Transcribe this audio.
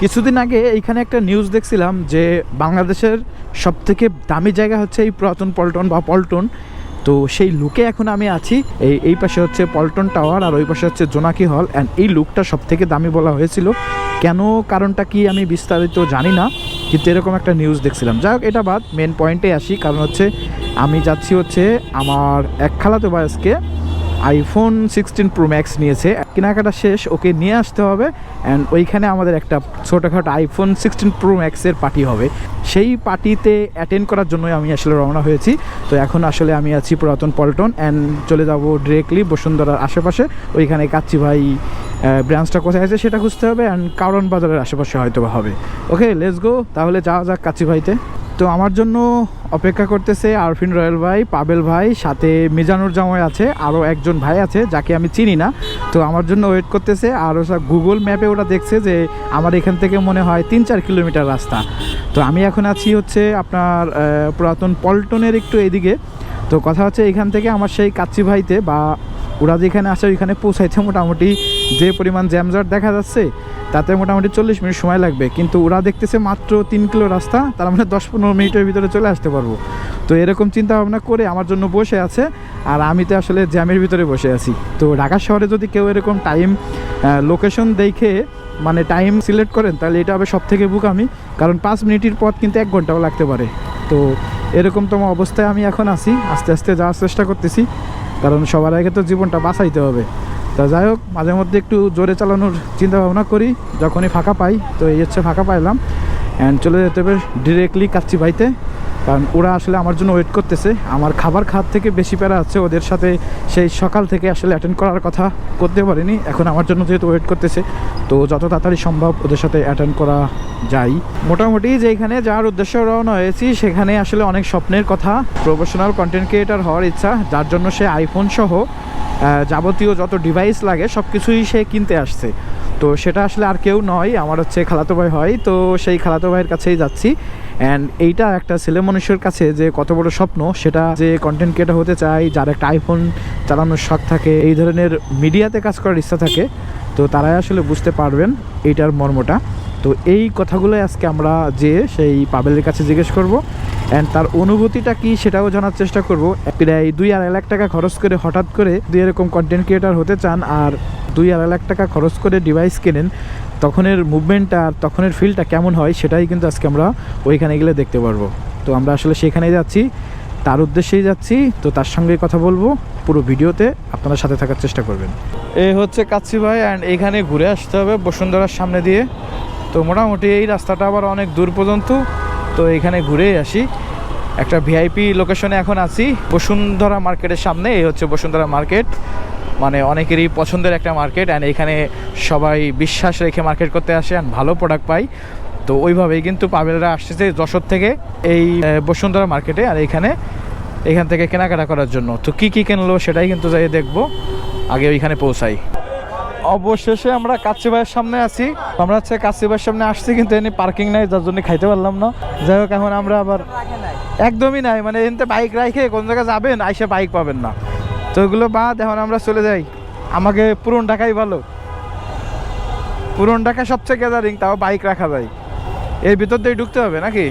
কিছুদিন আগে এইখানে একটা নিউজ দেখছিলাম যে বাংলাদেশের সব থেকে দামি জায়গা হচ্ছে এই পুরাতন পল্টন বা পল্টন। তো সেই লুকে এখন আমি আছি। এই এই পাশে হচ্ছে পল্টন টাওয়ার আর ওই পাশে হচ্ছে জোনাকি হল অ্যান্ড এই লুকটা সব থেকে দামি বলা হয়েছিল। কেন, কারণটা কি আমি বিস্তারিত জানি না, কিন্তু এরকম একটা নিউজ দেখছিলাম। যাই হোক, এটা বাদ মেন পয়েন্টে আসি। কারণ হচ্ছে আমি যাচ্ছি হচ্ছে আমার এক খালাতো বয়সকে আইফোন সিক্সটিন প্রো ম্যাক্স নিয়েছে। কেনাকাটা শেষ, ওকে নিয়ে আসতে হবে। অ্যান্ড ওইখানে আমাদের একটা ছোটোখাটো আইফোন সিক্সটিন প্রো ম্যাক্সের পার্টি হবে। সেই পার্টিতে অ্যাটেন্ড করার জন্যই আমি আসলে রওনা হয়েছি। তো এখন আসলে আমি আছি পুরাতন পল্টন অ্যান্ড চলে যাব ডিরেক্টলি বসুন্ধরার আশেপাশে। ওইখানে কাচ্চি ভাই ব্রাঞ্চটা কোথায় আছে সেটা খুঁজতে হবে অ্যান্ড কারণ বাজারের আশেপাশে হয়তো হবে। ওকে লেটস গো তাহলে যাওয়া যাক কাচ্চি ভাইতে। তো আমার জন্য অপেক্ষা করতেছে আরফিন রয়্যাল ভাই, পাবেল ভাই, সাথে মিজানুর জামাই আছে, আরও একজন ভাই আছে, যাকে আমি চিনি না। তো আমার জন্য ওয়েট করতেছে, আর ওসব গুগল ম্যাপে ওরা দেখছে যে আমার এখান থেকে মনে হয় তিন চার কিলোমিটার রাস্তা। তো আমি এখন আছি হচ্ছে আপনার পুরাতন পল্টনের একটু এদিকে। তো কথা হচ্ছে এখান থেকে আমার সেই কাচ্চি ভাইতে বা ওরা যেখানে আসে ওইখানে পৌঁছাইতে মোটামুটি যে পরিমাণ জ্যামজট দেখা যাচ্ছে, তাতে মোটামুটি চল্লিশ মিনিট সময় লাগবে। কিন্তু ওরা দেখতেছে মাত্র তিন কিলো রাস্তা, তার মানে দশ পনেরো মিনিটের ভিতরে চলে আসতে পারব। তো এরকম চিন্তা ভাবনা করে আমার জন্য বসে আছে, আর আমি তো আসলে জ্যামের ভিতরে বসে আছি। তো ঢাকা শহরে যদি কেউ এরকম টাইম লোকেশন দেখে মানে টাইম সিলেক্ট করেন, তাহলে এটা হবে সব থেকে বুক আমি কারণ পাঁচ মিনিটের পথ কিন্তু এক ঘন্টাও লাগতে পারে। তো এরকম তোমার অবস্থায় আমি এখন আছি, আস্তে আস্তে যাওয়ার চেষ্টা করতেছি। কারণ সবার আগে তো জীবনটা বাঁচাইতে হবে। তা যাই হোক, মাঝে মধ্যে একটু জোরে চালানোর চিন্তা ভাবনা করি, যখনই ফাঁকা পাই, তো এই হচ্ছে ফাঁকা পাইলাম। অ্যান্ড চলে যেতে হবে ডিরেক্টলি কাচ্চি ভাইতে কারণ ওরা আসলে আমার জন্য ওয়েট করতেছে। আমার খাবার খাওয়ার থেকে বেশি প্যারা আছে, ওদের সাথে সেই সকাল থেকে আসলে অ্যাটেন্ড করার কথা করতে পারিনি। এখন আমার জন্য যেহেতু ওয়েট করতেছে, তো যত তাড়াতাড়ি সম্ভব ওদের সাথে অ্যাটেন্ড করা যাই মোটামুটি যেখানে যাওয়ার উদ্দেশ্য রওনা হয়েছি, সেখানে আসলে অনেক স্বপ্নের কথা প্রফেশনাল কন্টেন্ট ক্রিয়েটার হওয়ার ইচ্ছা, যার জন্য সে আইফোন সহ যাবতীয় যত ডিভাইস লাগে সব কিছুই সে কিনতে আসছে। তো সেটা আসলে আর কেউ নয়, আমার হচ্ছে খালাতো ভাই হয়, তো সেই খালাতো ভাইয়ের কাছেই যাচ্ছি। অ্যান্ড এইটা একটা ছেলে মানুষের কাছে যে কত বড় স্বপ্ন, সেটা যে কন্টেন্ট ক্রিয়েটার হতে চায় যার একটা আইফোন চালানোর শখ থাকে, এই ধরনের মিডিয়াতে কাজ করার ইচ্ছা থাকে, তো তারাই আসলে বুঝতে পারবেন এইটার মর্মটা। তো এই কথাগুলোই আজকে আমরা যে সেই পাবেলের কাছে জিজ্ঞেস করব। অ্যান্ড তার অনুভূতিটা কি সেটাও জানার চেষ্টা করব। প্রায় দুই আড়াই লাখ টাকা খরচ করে হঠাৎ করে দুই এরকম কন্টেন্ট ক্রিয়েটার হতে চান আর দুই আড়াই লাখ টাকা খরচ করে ডিভাইস কেনেন, তখনের মুভমেন্টটা আর তখনের ফিলটা কেমন হয় সেটাই কিন্তু আজকে আমরা ওইখানে গেলে দেখতে পারব। তো আমরা আসলে সেখানেই যাচ্ছি, তার উদ্দেশ্যেই যাচ্ছি, তো তার সঙ্গে কথা বলব। পুরো ভিডিওতে আপনারা সাথে থাকার চেষ্টা করবেন। এ হচ্ছে কাচ্ছি ভাই অ্যান্ড এখানে ঘুরে আসতে হবে বসুন্ধরার সামনে দিয়ে। তো মোটামুটি এই রাস্তাটা আবার অনেক দূর পর্যন্ত। তো এখানে ঘুরে আসি। একটা ভিআইপি লোকেশনে এখন আছি। বসুন্ধরা মার্কেটের সামনে, এই হচ্ছে বসুন্ধরা মার্কেট। মানে অনেকেরই পছন্দের একটা মার্কেট অ্যান্ড এখানে সবাই বিশ্বাস রেখে মার্কেট করতে আসে অ্যান্ড ভালো প্রোডাক্ট পাই। তো ওইভাবেই কিন্তু পাবেলরা আসতেছে যশোর থেকে এই বসুন্ধরা মার্কেটে আর এইখানে এখান থেকে কেনাকাটা করার জন্য। তো কী কি কিনলো সেটাই কিন্তু যাই দেখব। আগে ওইখানে পৌঁছাই। অবশেষে আমরা কাচ্চি ভাইয়ের সামনে আছি। আমরা হচ্ছে কাচ্চি ভাইয়ের সামনে আসছি, কিন্তু এনে পার্কিং নাই, যার জন্য খাইতে পারলাম না। যাই হোক, এখন আমরা আবার একদমই নাই মানে এনতে বাইক রাখে কোন জায়গায় যাবেন, আইসে বাইক পাবেন না। তো ওইগুলো বাদ, এখন আমরা চলে যাই। আমাকে পুরন ঢাকাই ভালো। পুরন ঢাকা সবচেয়ে গ্যাদারিং তাও বাইক রাখা যায়। এর ভিতর দিয়ে ঢুকতে হবে নাকি?